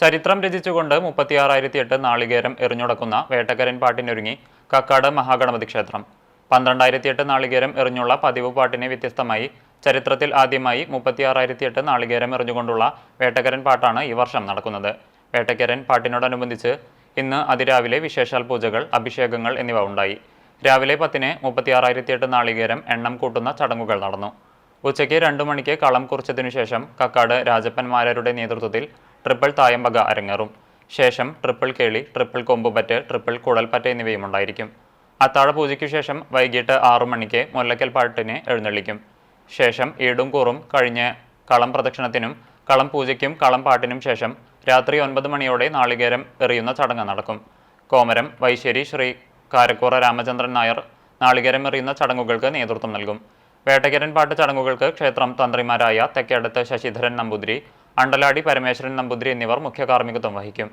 ചരിത്രം രചിച്ചുകൊണ്ട് മുപ്പത്തിയാറായിരത്തി എട്ട് നാളികേരം എറിഞ്ഞുടക്കുന്ന വേട്ടക്കരൻ പാട്ടിനൊരുങ്ങി കക്കാട് മഹാഗണപതി ക്ഷേത്രം. പന്ത്രണ്ടായിരത്തി എട്ട് നാളികേരം എറിഞ്ഞുള്ള പതിവ് പാട്ടിനെ വ്യത്യസ്തമായി ചരിത്രത്തിൽ ആദ്യമായി മുപ്പത്തിയാറായിരത്തി എട്ട് നാളികേരം എറിഞ്ഞുകൊണ്ടുള്ള വേട്ടക്കരൻ പാട്ടാണ് ഈ വർഷം നടക്കുന്നത്. വേട്ടക്കരൻ പാട്ടിനോടനുബന്ധിച്ച് ഇന്ന് അതിരാവിലെ വിശേഷാൽ പൂജകൾ അഭിഷേകങ്ങൾ എന്നിവ ഉണ്ടായി. രാവിലെ പത്തിന് മുപ്പത്തിയാറായിരത്തി എട്ട് നാളികേരം എണ്ണം കൂട്ടുന്ന ചടങ്ങുകൾ നടന്നു. ഉച്ചയ്ക്ക് രണ്ടു മണിക്ക് കളം കുറിച്ചതിനു ശേഷം കക്കാട് രാജപ്പൻമാരുടെ നേതൃത്വത്തിൽ ട്രിപ്പിൾ തായമ്പക അരങ്ങേറും. ശേഷം ട്രിപ്പിൾ കേളി ട്രിപ്പിൾ കൊമ്പുപറ്റ് ട്രിപ്പിൾ കുഴൽപ്പറ്റ് എന്നിവയും ഉണ്ടായിരിക്കും അത്താഴ പൂജയ്ക്കു ശേഷം വൈകിട്ട് ആറു മണിക്ക് മുല്ലക്കൽ പാട്ടിനെ എഴുന്നള്ളിക്കും. ശേഷം ഈടും കൂറും കഴിഞ്ഞ് കളം പ്രദക്ഷിണത്തിനും കളം പൂജയ്ക്കും കളം പാട്ടിനും ശേഷം രാത്രി ഒൻപത് മണിയോടെ നാളികേരം എറിയുന്ന ചടങ്ങ് നടക്കും. കോമരം വൈശ്ശേരി ശ്രീ കാരക്കൂറ രാമചന്ദ്രൻ നായർ നാളികേരം എറിയുന്ന ചടങ്ങുകൾക്ക് നേതൃത്വം നൽകും. വേട്ടക്കരൻ പാട്ട് ചടങ്ങുകൾക്ക് ക്ഷേത്രം തന്ത്രിമാരായ തെക്കേടത്ത് ശശിധരൻ നമ്പൂതിരി അണ്ടലാടി പരമേശ്വരൻ നമ്പൂതിരി എന്നിവർ മുഖ്യ കാർമ്മികത്വം വഹിക്കും.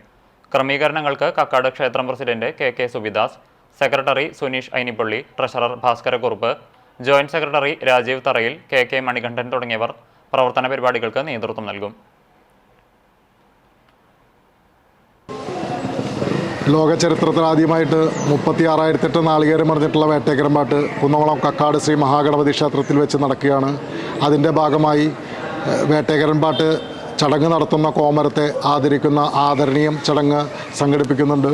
ക്രമീകരണങ്ങൾക്ക് കക്കാട് ക്ഷേത്രം president K K Subidas secretary Suneesh Ainippally treasurer Bhaskarakurup joint secretary Rajeev Tharayil K K Manikandan തുടങ്ങിയവർ പ്രവർത്തന പരിപാടികൾക്ക് നേതൃത്വം നൽകും. ലോക ചരിത്രത്തിൽ ആദ്യമായിട്ട് മുപ്പത്തി ആറായിരത്തെട്ട് നാളികേരം മറിഞ്ഞിട്ടുള്ള വേട്ടേക്കരമ്പാട്ട് കുന്നംകുളം കക്കാട് ശ്രീ മഹാഗണപതി ക്ഷേത്രത്തിൽ വെച്ച് നടക്കുകയാണ്. അതിന്റെ ഭാഗമായി ഏഹ്, വേട്ടേക്കരൻ പാട്ട് ചടങ്ങ് നടത്തുന്ന കോമരത്തെ ആദരിക്കുന്ന ആദരണീയം ചടങ്ങ് സംഘടിപ്പിക്കുന്നുണ്ട്.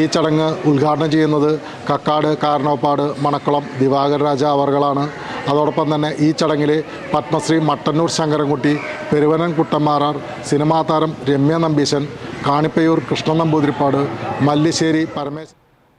ഈ ചടങ്ങ് ഉദ്ഘാടനം ചെയ്യുന്നത് കക്കാട് കാരണോപ്പാട് മണക്കുളം ദിവാകര രാജ അവർകളാണ്. അതോടൊപ്പം തന്നെ ഈ ചടങ്ങിൽ പത്മശ്രീ മട്ടന്നൂർ ശങ്കരൻകുട്ടി പെരുവനൻ കുട്ടന്മാറാർ സിനിമാ താരം രമ്യ നമ്പീശൻ കാണിപ്പയൂർ കൃഷ്ണൻ നമ്പൂതിരിപ്പാട് മല്ലിശ്ശേരി പരമേശ്